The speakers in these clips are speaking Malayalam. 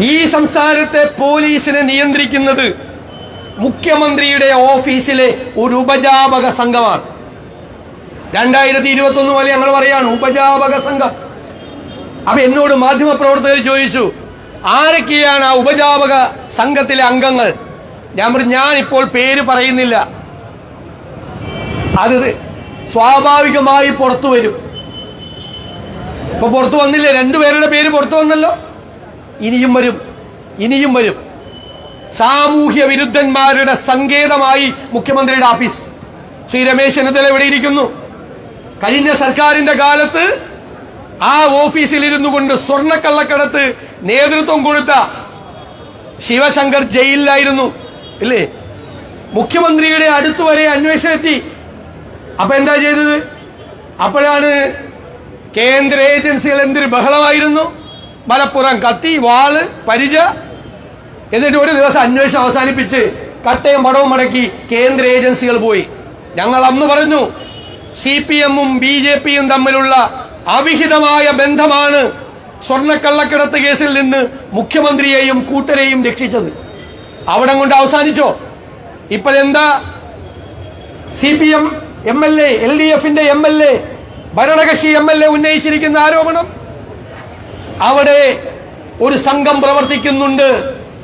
ഈ സംസ്ഥാനത്തെ പോലീസിനെ നിയന്ത്രിക്കുന്നത് മുഖ്യമന്ത്രിയുടെ ഓഫീസിലെ ഒരു ഉപജാപക സംഘമാണ്. രണ്ടായിരത്തി ഇരുപത്തി ഒന്ന് പോലെ ഞങ്ങൾ പറയാണ് ഉപജാപക സംഘം. അപ്പൊ എന്നോട് മാധ്യമപ്രവർത്തകർ ചോദിച്ചു ആരൊക്കെയാണ് ആ ഉപജാപക സംഘത്തിലെ അംഗങ്ങൾ? ഞാൻ പറഞ്ഞു ഞാൻ ഇപ്പോൾ പേര് പറയുന്നില്ല. അത് സ്വാഭാവികമായി പുറത്തു വരും. ഇപ്പൊ പുറത്തു വന്നില്ലേ? രണ്ടുപേരുടെ പേര് പുറത്തു വന്നല്ലോ. ഇനിയും വരും. ഇനിയും വരും. സാമൂഹ്യ വിരുദ്ധന്മാരുടെ സങ്കേതമായി മുഖ്യമന്ത്രിയുടെ ഓഫീസ്. ശ്രീ രമേശ് ചെന്നിത്തല എവിടെയിരിക്കുന്നു കഴിഞ്ഞ സർക്കാരിന്റെ കാലത്ത് ആ ഓഫീസിൽ ഇരുന്നു കൊണ്ട് സ്വർണക്കള്ളക്കടത്ത് നേതൃത്വം കൊടുത്ത ശിവശങ്കർ ജയിലിലായിരുന്നു. ഇല്ലേ? മുഖ്യമന്ത്രിയുടെ അടുത്ത് വരെ അന്വേഷണം എത്തി. അപ്പൊ എന്താ ചെയ്തത്? അപ്പോഴാണ് കേന്ദ്ര ഏജൻസികൾ എന്തൊരു ബഹളമായിരുന്നു? മലപ്പുറം കത്തി വാൾ പരിച. എന്നിട്ട് ഒരു ദിവസം അന്വേഷണം അവസാനിപ്പിച്ച് കട്ടയും പടവും മടക്കി കേന്ദ്ര ഏജൻസികൾ പോയി. ഞങ്ങൾ അന്ന് പറഞ്ഞു സി പി എമ്മും ബി ജെ പിയും തമ്മിലുള്ള അവിഹിതമായ ബന്ധമാണ് സ്വർണക്കള്ളക്കിടത്ത് കേസിൽ നിന്ന് മുഖ്യമന്ത്രിയെയും കൂട്ടരെയും രക്ഷിച്ചത്. അവിടെ കൊണ്ട് അവസാനിച്ചോ? ഇപ്പോഴെന്താ? C P M M L A L D എഫിന്റെ എം എൽ എ ഭരണകക്ഷി എം എൽ എ ഉന്നയിച്ചിരിക്കുന്ന ആരോപണം? അവിടെ ഒരു സംഘം പ്രവർത്തിക്കുന്നുണ്ട്.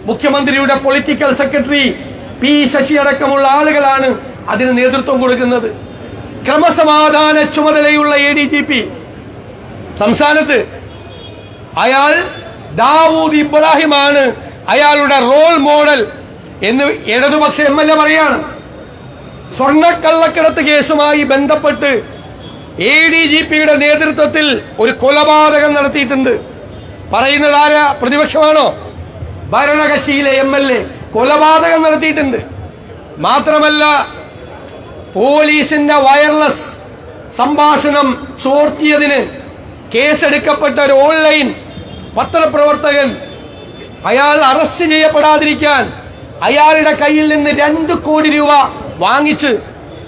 മുഖ്യമന്ത്രിയുടെ പൊളിറ്റിക്കൽ സെക്രട്ടറി പി ശശി അടക്കമുള്ള ആളുകളാണ് അതിന് നേതൃത്വം കൊടുക്കുന്നത്. ക്രമസമാധാന ചുമതലയുള്ള എ ഡി ജി പി സംസ്ഥാനത്ത് അയാൾ ദാവൂദ് ഇബ്രാഹിമാണ് അയാളുടെ റോൾ മോഡൽ എന്ന് ഇടതുപക്ഷ എം എൽ എ പറയാണ്. സ്വർണക്കള്ളക്കടത്ത് കേസുമായി ബന്ധപ്പെട്ട് എ ഡി ജി പിയുടെ നേതൃത്വത്തിൽ ഒരു കൊലപാതകം നടത്തിയിട്ടുണ്ട്. പറയുന്നത് ആരാ? പ്രതിപക്ഷമാണോ? ഭരണകക്ഷിയിലെ എം എൽ എ കൊലപാതകം നടത്തിയിട്ടുണ്ട്. മാത്രമല്ല പോലീസിന്റെ വയർലെസ് സംഭാഷണം ചോർത്തിയതിന് കേസെടുക്കപ്പെട്ട ഒരു ഓൺലൈൻ പത്രപ്രവർത്തകൻ അയാൾ അറസ്റ്റ് ചെയ്യപ്പെടാതിരിക്കാൻ അയാളുടെ കയ്യിൽ നിന്ന് രണ്ട് കോടി രൂപ വാങ്ങിച്ച്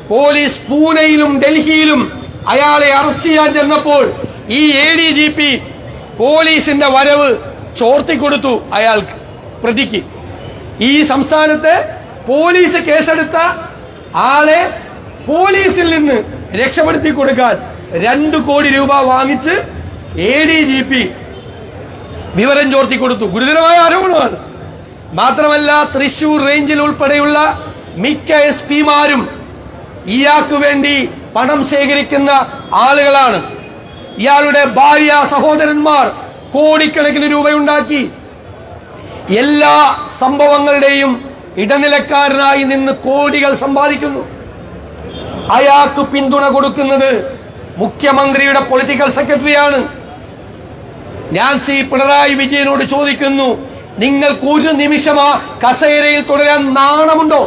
പോലീസ് പൂനെയിലും ഡൽഹിയിലും അയാളെ അറസ്റ്റ് ചെയ്യാൻ ചെന്നപ്പോൾ ഈ എ ഡി ജി പി പോലീസിന്റെ വരവ് ചോർത്തിക്കൊടുത്തു അയാൾക്ക് പ്രതിക്ക്. ഈ സംസ്ഥാനത്തെ പോലീസ് കേസെടുത്ത ആളെ പോലീസിൽ നിന്ന് രക്ഷപ്പെടുത്തി കൊടുക്കാൻ രണ്ട് കോടി രൂപ വാങ്ങിച്ച് എ ഡി ജി പി വിവരം ചോർത്തി കൊടുത്തു ഗുരുതരമായ ആരോപണമാണ്. മാത്രമല്ല തൃശൂർ റേഞ്ചിൽ ഉൾപ്പെടെയുള്ള മിക്ക എസ് പിമാരും ഇയാൾക്ക് വേണ്ടി പണം ശേഖരിക്കുന്ന ആളുകളാണ്. ഇയാളുടെ ഭാര്യ സഹോദരന്മാർ കോടിക്കണക്കിന് രൂപയുണ്ടാക്കി. എല്ലാ സംഭവങ്ങളുടെയും ഇടനിലക്കാരനായി നിന്ന് കോടികൾ സമ്പാദിക്കുന്നു. അയാൾക്ക് പിന്തുണ കൊടുക്കുന്നത് മുഖ്യമന്ത്രിയുടെ പൊളിറ്റിക്കൽ സെക്രട്ടറിയാണ് ശ്രീ പിണറായി വിജയനോട് ചോദിക്കുന്നു നിങ്ങൾക്ക് ഒരു നിമിഷം ആ കസേരയിൽ തുടരാൻ നാണമുണ്ടോ?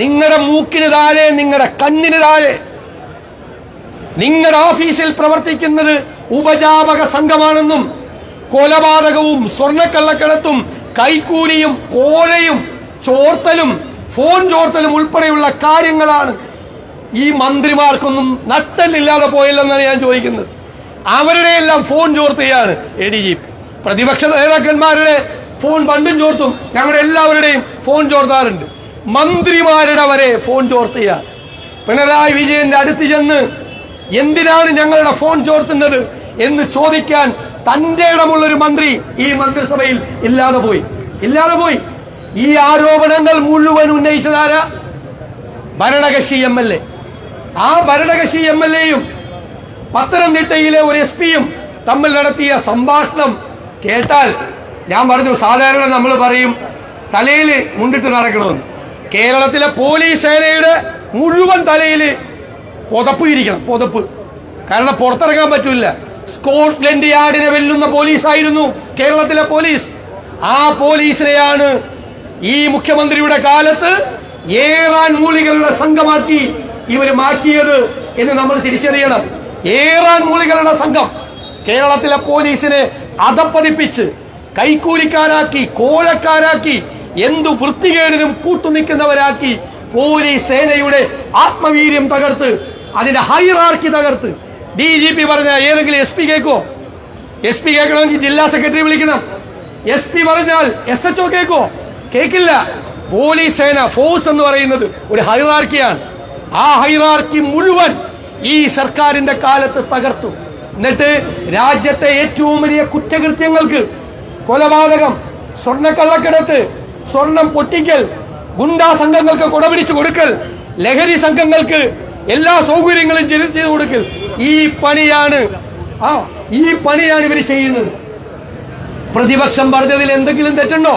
നിങ്ങളുടെ മൂക്കിന് താഴെ നിങ്ങളുടെ കണ്ണിന് താഴെ. നിങ്ങളുടെ ഓഫീസിൽ പ്രവർത്തിക്കുന്നത് ഉപജാപക സംഘമാണെന്നും കൊലപാതകവും സ്വർണക്കള്ളക്കടത്തും കൈക്കൂലിയും കോഴയും ചോർത്തലും ഫോൺ ചോർത്തലും ഉൾപ്പെടെയുള്ള കാര്യങ്ങളാണ് ഈ മന്ത്രിമാർക്കൊന്നും നട്ടല്ലില്ലാതെ പോയല്ലെന്നാണ് ഞാൻ ചോദിക്കുന്നത്. അവരുടെ എല്ലാം ഫോൺ ചോർത്തുകയാണ് എ ഡി ജി പ്രതിപക്ഷ നേതാക്കന്മാരുടെ ഫോൺ പണ്ടും ചോർത്തും. ഞങ്ങളുടെ എല്ലാവരുടെയും ഫോൺ ചോർത്താറുണ്ട്. മന്ത്രിമാരുടെ വരെ ഫോൺ ചോർത്തുക പിണറായി വിജയന്റെ അടുത്ത് ചെന്ന് എന്തിനാണ് ഞങ്ങളുടെ ഫോൺ ചോർത്തുന്നത് എന്ന് ചോദിക്കാൻ തന്റെ ഇടമുള്ള ഒരു മന്ത്രി ഈ മന്ത്രിസഭയിൽ ഇല്ലാതെ പോയി. ഇല്ലാതെ പോയി. ഈ ആരോപണങ്ങൾ മുഴുവൻ ഉന്നയിച്ചതാരാ ഭരണകക്ഷി എം എൽ എ. ആ ഭരണകക്ഷി എം എൽ എയും പത്തനംതിട്ടയിലെ ഒരു എസ് പിയും തമ്മിൽ നടത്തിയ സംഭാഷണം കേട്ടാൽ ഞാൻ പറഞ്ഞു സാധാരണ നമ്മൾ പറയും തലയിൽ മുണ്ടിട്ട് നടക്കണമെന്ന്. കേരളത്തിലെ പോലീസ് സേനയുടെ മുഴുവൻ തലയിൽ പുതപ്പ് ഇരിക്കണം പുതപ്പ്. കാരണം പുറത്തിറങ്ങാൻ പറ്റില്ല സ്കോട്ട്ലൻഡ് യാർഡിനെ വെല്ലുന്ന പോലീസായിരുന്നു കേരളത്തിലെ പോലീസ്. ആ പോലീസിനെയാണ് ഈ മുഖ്യമന്ത്രിയുടെ കാലത്ത് ഏറാൻ മൂളികളുടെ സംഘമാക്കി ഇവർ മാറ്റിയത് എന്ന് നമ്മൾ തിരിച്ചറിയണം. ഏറാൻ മൂളികളുടെ സംഘം കേരളത്തിലെ പോലീസിനെ അതപ്പതിപ്പിച്ച് കൈക്കൂലിക്കാരാക്കി കോഴക്കാരാക്കി എന്തു വൃത്തികേടിനും കൂട്ടുനിൽക്കുന്നവരാക്കി പോലീസ് സേനയുടെ ആത്മവീര്യം തകർത്ത് അതിന്റെ ഹൈറാർക്കി തകർത്ത്. ഡി ജി പി പറഞ്ഞ ഏതെങ്കിലും എസ് പി കേൾക്കോ എസ് പി കേൾക്കണമെങ്കിൽ ജില്ലാ സെക്രട്ടറി വിളിക്കണം. എസ് പി പറഞ്ഞാൽ എസ് എച്ച് ഒ കേൾക്കോ കേൾക്കില്ല. പോലീസ് സേന ഫോഴ്സ് എന്ന് പറയുന്നത് ഒരു ഹൈറാർക്കിയാണ്. ആ ഹൈറാർക്കി മുഴുവൻ ഈ സർക്കാരിന്റെ കാലത്ത് തകർത്തു. എന്നിട്ട് രാജ്യത്തെ ഏറ്റവും വലിയ കുറ്റകൃത്യങ്ങൾക്ക് കൊലപാതകം സ്വർണക്കള്ളക്കിടത്ത് സ്വർണം പൊട്ടിക്കൽ ഗുണ്ടാ സംഘങ്ങൾക്ക് കൊടപിടിച്ച് കൊടുക്കൽ ലഹരി സംഘങ്ങൾക്ക് എല്ലാ സൗകര്യങ്ങളും ചെയ്ത് കൊടുക്കൽ. ഈ പണിയാണ് ആ ഈ പണിയാണ് ഇവർ ചെയ്യുന്നത്. പ്രതിപക്ഷം പറഞ്ഞതിൽ എന്തെങ്കിലും തെറ്റുണ്ടോ?